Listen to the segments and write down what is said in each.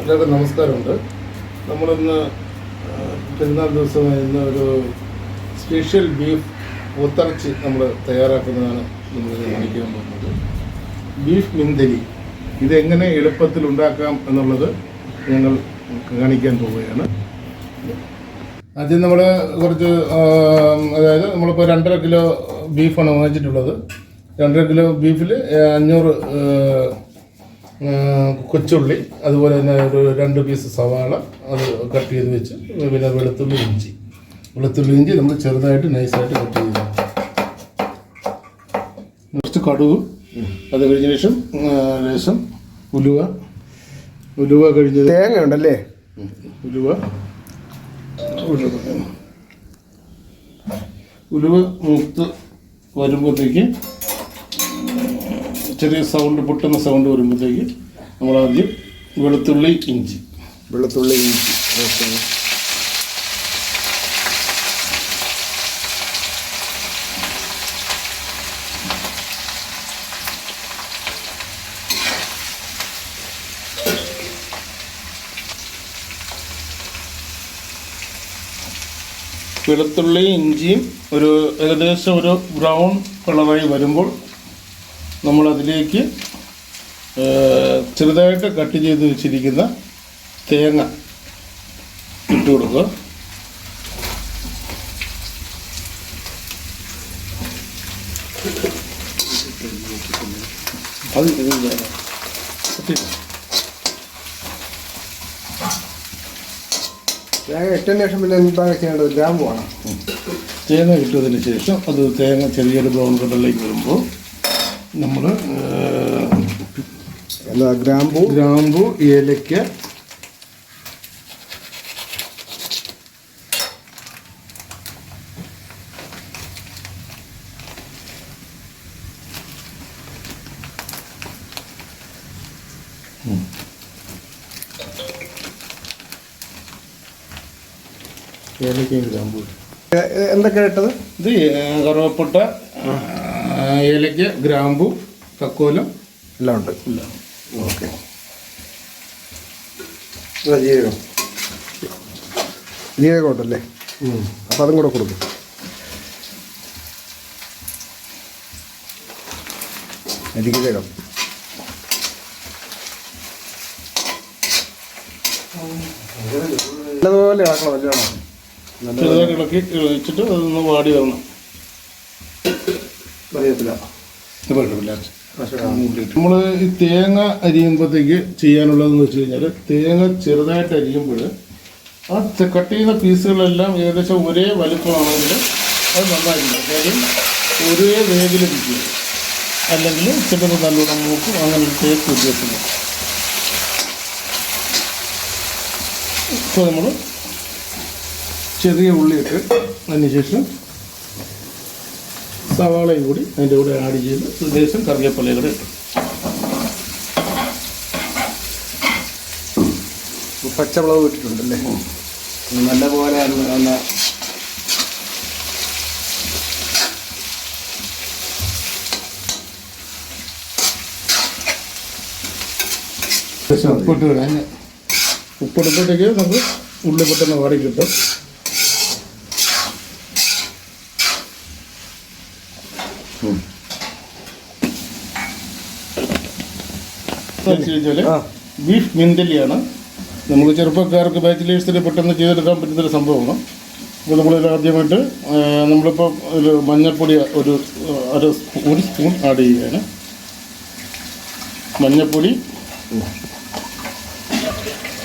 എല്ലാവർക്കും നമസ്കാരമുണ്ട്. നമ്മളിന്ന് പെരുന്നാൾ ദിവസമായി ഇന്ന് ഒരു സ്പെഷ്യൽ ബീഫ് ഒത്തിറച്ചി നമ്മൾ തയ്യാറാക്കുന്നതാണ് നമ്മൾ കാണിക്കാൻ പോകുന്നത്. ബീഫ് മിന്തലി ഇതെങ്ങനെ എളുപ്പത്തിൽ ഉണ്ടാക്കാം എന്നുള്ളത് ഞങ്ങൾ കാണിക്കാൻ പോവുകയാണ്. ആദ്യം നമ്മൾ കുറച്ച് അതായത് നമ്മളിപ്പോൾ രണ്ടര കിലോ ബീഫാണ് വാങ്ങിച്ചിട്ടുള്ളത്. രണ്ടര കിലോ ബീഫിൽ അഞ്ഞൂറ് കൊച്ചുള്ളി അതുപോലെ തന്നെ ഒരു രണ്ട് പീസ് സവാള അത് കട്ട് ചെയ്ത് വെച്ച് പിന്നെ വെളുത്തുള്ളി ഇഞ്ചി. വെളുത്തുള്ളി ഇഞ്ചി നമ്മൾ ചെറുതായിട്ട് നൈസായിട്ട് കട്ട് ചെയ്ത് കുറച്ച് കടുവ് അത് കഴിഞ്ഞ ശേഷം ലേശം ഉലുവ. ഉലുവ കഴിഞ്ഞത് തേങ്ങ ഉണ്ടല്ലേ ഉലുവ. ഉലുവ ഉലുവ മൂത്ത് വരുമ്പോഴത്തേക്ക് ചെറിയ സൗണ്ട് പൊട്ടുന്ന സൗണ്ട് വരുമ്പോഴത്തേക്ക് നമ്മൾ ആദ്യം വെളുത്തുള്ളി ഇഞ്ചി. വെളുത്തുള്ളി ഇഞ്ചി. ഓക്കെ. വെളുത്തുള്ളി ഇഞ്ചിയും ഒരു ഏകദേശം ഒരു ബ്രൗൺ കളറായി വരുമ്പോൾ നമ്മൾ അതിലേക്ക് ചെറുതായിട്ട് കട്ട് ചെയ്ത് വെച്ചിരിക്കുന്ന തേങ്ങ ഇട്ട് കൊടുക്കുക. അത് തേങ്ങ ഇട്ടതിന് ശേഷം പിന്നെ എന്താണ് ചെയ്യേണ്ടത് ഗ്രാമ്പ് വേണം. തേങ്ങ ഇട്ടതിന് ശേഷം അത് തേങ്ങ ചെറിയൊരു ബ്രൗൺ കളറിലേക്ക് വരുമ്പോൾ നമ്മൾ ഗ്രാമ്പൂ ഗ്രാമ്പു. ഗ്രാമ്പു ഏലക്ക ഏലക്കയും ഗ്രാമ്പു ഇടും. എ- എ- ഇട്ടത്? ഇത് കറുവപ്പട്ട ഏലക്ക ഗ്രാമ്പു കക്കോലം എല്ലാം ഉണ്ട്. എല്ലാം. ഓക്കെ. ജീരകം. ജീരകം ഉണ്ടല്ലേ? അപ്പം അതും കൂടെ കൊടുക്കും. ജീരകം. നല്ലതുപോലെ ആക്കണം ചെറുതായിട്ട് ഇളക്കി വെച്ചിട്ട് അതൊന്ന് വാടി വരണം. അറിയത്തില്ല. നമ്മൾ ഈ തേങ്ങ അരിയുമ്പോഴത്തേക്ക് ചെയ്യാനുള്ളതെന്ന് വെച്ച് കഴിഞ്ഞാൽ തേങ്ങ ചെറുതായിട്ട് അരിയുമ്പോൾ ആ കട്ട് ചെയ്യുന്ന പീസുകളെല്ലാം ഏകദേശം ഒരേ വലുപ്പമാണെങ്കിൽ അത് നന്നായിരിക്കും കാര്യം ഒരേ വേഗിലിരിക്കും അല്ലെങ്കിൽ ചിലത് നല്ലോണം മൂക്കും അങ്ങനെ തേക്ക് ഉദ്ദേശിക്കും ഇപ്പോൾ നമ്മൾ ചെറിയ ഉള്ളിയിട്ട് അതിന് ശേഷം സവാളയും കൂടി അതിന്റെ കൂടെ ആഡ് ചെയ്ത് ലേശം കറിവേപ്പിലയും കൂടെ ഇട്ടു പച്ചമുളക് ഇട്ടിട്ടുണ്ടല്ലേ? നല്ല പോലെ ഒന്ന് ഉപ്പിട്ട് വിടാം ഉപ്പിടുമ്പോഴത്തേക്ക് നമുക്ക് ഉള്ളി പെട്ടെന്ന് വാടി കിട്ടും ബീഫ് മിന്തലിയാണ് നമുക്ക് ചെറുപ്പക്കാർക്ക് ബാച്ചിലേഴ്സിന് പെട്ടെന്ന് ചെയ്തെടുക്കാൻ പറ്റുന്നൊരു സംഭവമാണ്. അപ്പോൾ നമ്മൾ ആദ്യമായിട്ട് നമ്മളിപ്പോൾ ഒരു മഞ്ഞൾപ്പൊടി ഒരു ഒരു അര ഒരു സ്പൂൺ ആഡ് ചെയ്യുകയാണ്. മഞ്ഞൾപ്പൊടി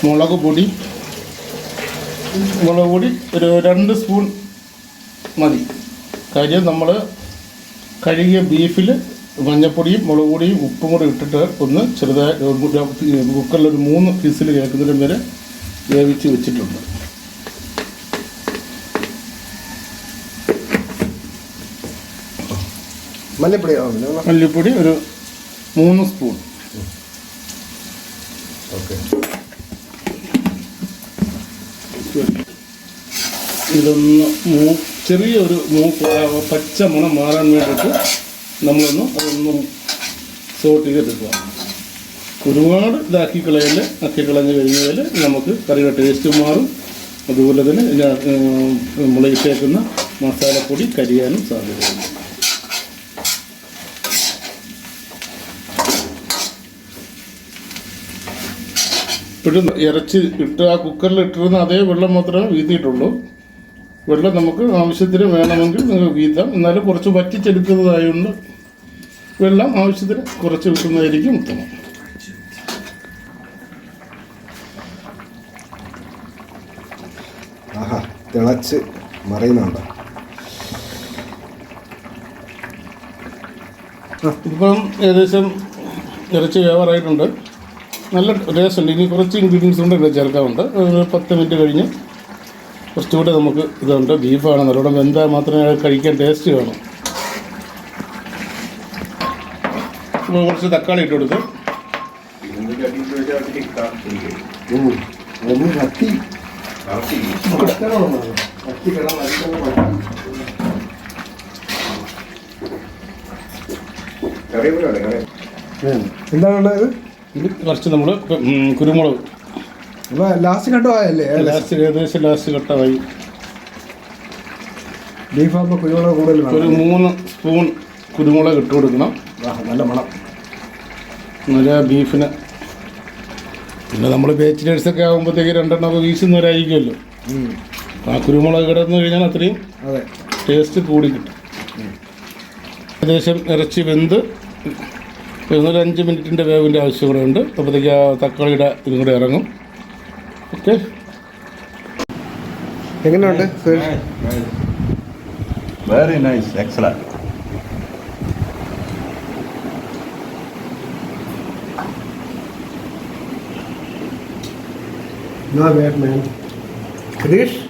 മുളക് പൊടി മുളക് പൊടി ഒരു രണ്ട് സ്പൂൺ മതി. കാര്യം നമ്മൾ കഴുകിയ ബീഫിൽ മഞ്ഞപ്പൊടിയും മുളക് പൊടിയും ഉപ്പും കൂടി ഇട്ടിട്ട് ഒന്ന് ചെറുതായി കുക്കറിൽ ഒരു മൂന്ന് പീസിൽ കേൾക്കുന്നതിനും വരെ വേവിച്ച് വെച്ചിട്ടുണ്ട്. മല്ലിപ്പൊടി മല്ലിപ്പൊടി ഒരു മൂന്ന് സ്പൂൺ. ഓക്കെ. ഇതൊന്ന് മൂ ചെറിയൊരു മൂപ്പ് പച്ച മണം മാറാൻ വേണ്ടിയിട്ട് നമ്മളൊന്ന് അതൊന്ന് സോട്ട് ചെയ്തെടുക്കുക. ഒരുപാട് ഇതാക്കി കളയൽ ആക്കി കളഞ്ഞ് കഴിഞ്ഞാൽ നമുക്ക് കറിയുടെ ടേസ്റ്റ് മാറും. അതുപോലെ തന്നെ നമ്മൾ ഇട്ടേക്കുന്ന മസാലപ്പൊടി കരിയാനും സാധ്യതയുണ്ട്. ഇപ്പോഴും ഇറച്ചി ഇട്ട് ആ കുക്കറിൽ ഇട്ടിരുന്ന അതേ വെള്ളം മാത്രമേ വീതിയിട്ടുള്ളൂ വെള്ളം നമുക്ക് ആവശ്യത്തിന് വേണമെങ്കിൽ നിങ്ങൾക്ക് വീത്താം എന്നാലും കുറച്ച് വറ്റിച്ചെടുക്കുന്നതായതുകൊണ്ട് വെള്ളം ആവശ്യത്തിന് കുറച്ച് വെക്കുന്നതായിരിക്കും ഉത്തമം. ആഹാ തിളച്ച് മറയുന്നുണ്ടോ? ഇപ്പം ഏകദേശം ഇറച്ചി വേവറായിട്ടുണ്ട് നല്ല ടേസ്റ്റ് ഉണ്ട്. ഇനി കുറച്ച് ഇൻഗ്രീഡിയൻസ് കൊണ്ട് ഇവിടെ ചേർക്കാറുണ്ട്. ഒരു പത്ത് മിനിറ്റ് കഴിഞ്ഞ് കുറച്ചുകൂടെ നമുക്ക് ഇതുണ്ട്. ബീഫാണ് നല്ലോണം വെന്താൽ മാത്രമേ കഴിക്കാൻ ടേസ്റ്റ് വേണം നമ്മൾ കുറച്ച് തക്കാളി ഇട്ട് കൊടുത്തു. എന്താണ് ഇത് കുറച്ച് നമ്മൾ കുരുമുളക്. അപ്പൊ ലാസ്റ്റ് ലാസ്റ്റ് ഏകദേശം. ലാസ്റ്റ് കട്ടമായി ബീഫ് ആകുമ്പോൾ കുരുമുളക് കൂടുതൽ ഒരു മൂന്ന് സ്പൂൺ കുരുമുളക് ഇട്ട് കൊടുക്കണം. നല്ല മണം. നല്ല ബീഫിന് പിന്നെ നമ്മൾ ബാച്ചിലേഴ്സൊക്കെ ആകുമ്പോഴത്തേക്ക് രണ്ടെണ്ണമൊക്കെ വീശുന്നവരായിരിക്കുമല്ലോ. ആ കുരുമുളക് കിടന്നു കഴിഞ്ഞാൽ അത്രയും അതെ. ടേസ്റ്റ് കൂടി കിട്ടും. ഏകദേശം ഇറച്ചി വെന്ത് ഒരു അഞ്ച് മിനിറ്റിന്റെ വേവിന്റെ ആവശ്യം കൂടെ ഉണ്ട്. അപ്പോഴത്തേക്ക് ആ തക്കാളിയുടെ ഇതും കൂടെ ഇറങ്ങും. എങ്ങനെയുണ്ട് Suresh? Very nice, excellent. Not bad, man. Krish?